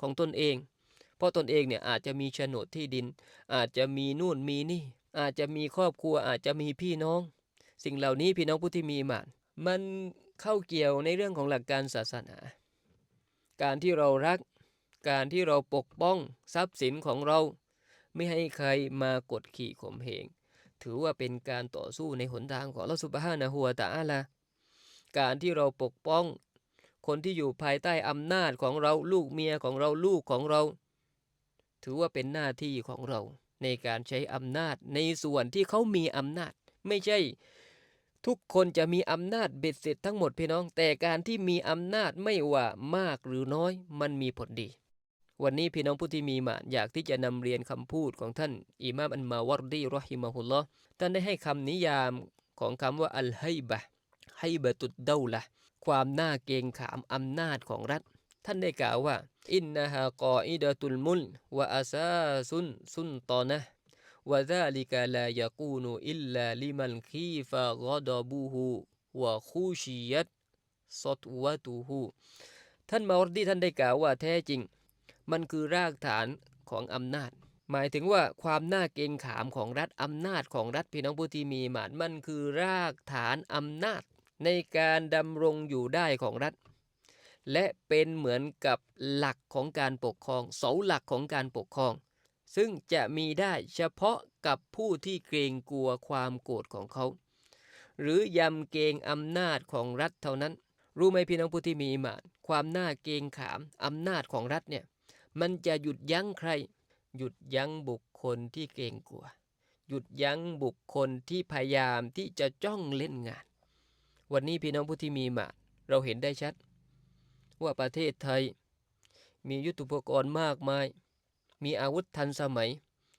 ของตนเอง เพราะตนเองเนี่ยอาจจะมีโฉนดที่ดิน อาจจะมีนู่นมีนี่ อาจจะมีครอบครัวอาจจะมีพี่น้อง สิ่งเหล่านี้พี่น้องผู้ที่มีมานมันเข้าเกี่ยวในเรื่องของหลักการศาสนา การที่เรารัก การที่เราปกป้องทรัพย์สินของเรา ไม่ให้ใครมากดขี่ข่มเหง ถือว่าเป็นการต่อสู้ในหนทางของเราสุบฮานะฮัวตะอาลาการที่เราปกป้อง คนที่อยู่ภายใต้อำนาจของเราลูกเมียของเราลูกของเรา ถือว่าเป็นหน้าที่ของเรา ในการใช้อำนาจในส่วนที่เขามีอำนาจ ไม่ใช่ ทุกคนจะมีอำนาจเบ็ดเสร็จทั้งหมดพี่น้อง แต่การที่มีอำนาจไม่ว่ามากหรือน้อย มันมีผลดี วันนี้พี่น้องผู้ที่มีมาอยากที่จะนำเรียนคำพูดของท่านอิมามอันมาวารดีรอฮิมะฮุลลอท่านได้ให้คำนิยามของคำว่าอัลไฮบะไฮบะตุดเดาละ ความน่าเกรงขามอำนาจของรัฐ ท่านได้กล่าวว่า อินนะฮะกออิดะตุลมุลวะอาซาซุนซุนตอนะวะซาลิกะลายกูนูอิลลาลิมันคีฟะกอดบูฮูวะคูชิยัตซอตวะตูฮูท่านมาวรดีท่านได้กล่าวว่าแท้จริง มันคือรากฐานของอำนาจ หมายถึงว่าความน่าเกรงขามของรัฐอำนาจของรัฐพี่น้องผู้ที่มีหมานมันคือรากฐานอำนาจ ในการดำรงอยู่ได้ของรัฐ และเป็นเหมือนกับหลักของการปกครอง เสาหลักของการปกครอง ซึ่งจะมีได้เฉพาะกับผู้ที่เกรงกลัวความโกรธของเขา หรือยำเกรงอำนาจของรัฐเท่านั้น รู้ไหมพี่น้องผู้ที่มีอิมาน ความน่าเกรงขามอำนาจของรัฐเนี่ยมันจะหยุดยั้งใคร หยุดยั้งบุคคลที่เกรงกลัว หยุดยั้งบุคคลที่พยายามที่จะจ้องเล่นงาน วันนี้พี่น้องผู้ที่มีมาเราเห็นได้ชัด ว่าประเทศไทย มียุทโธปกรณ์มากมาย มีอาวุธทันสมัย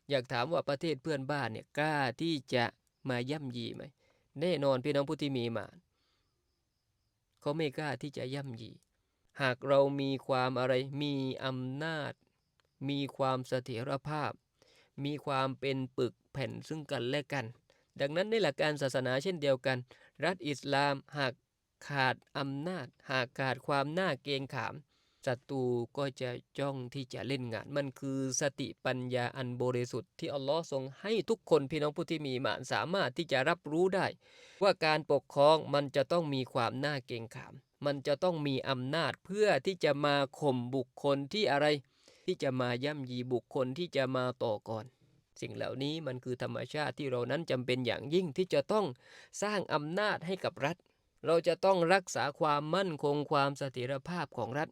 อยากถามว่าประเทศเพื่อนบ้านเนี่ยกล้าที่จะมาย่ำยีไหมแน่นอนพี่น้องผู้ที่มีมาเขาไม่กล้าที่จะย่ำยี หากเรามีความอะไรมีอำนาจ มีความเสถียรภาพ มีความเป็นปึกแผ่นซึ่งกันและกัน ดังนั้นในหลักการศาสนาเช่นเดียวกัน รัฐอิสลามหากขาดอำนาจ หากขาดความน่าเกรงขามศัตรูก็จะจ้องที่จะเล่นงาน มันคือสติปัญญาอันบริสุทธิ์ที่อัลลอฮ์ทรงให้ทุกคนพี่น้องผู้ที่มีหมานสามารถที่จะรับรู้ได้ ว่าการปกครองมันจะต้องมีความน่าเกรงขาม มันจะต้องมีอำนาจเพื่อที่จะมาข่มบุคคลที่อะไร ที่จะมาย่ำยีบุคคลที่จะมาต่อก่อน สิ่งเหล่านี้มันคือธรรมชาติที่เรานั้นจำเป็นอย่างยิ่งที่จะต้องสร้างอำนาจให้กับรัฐ เราจะต้องรักษาความมั่นคงความเสถียรภาพของรัฐ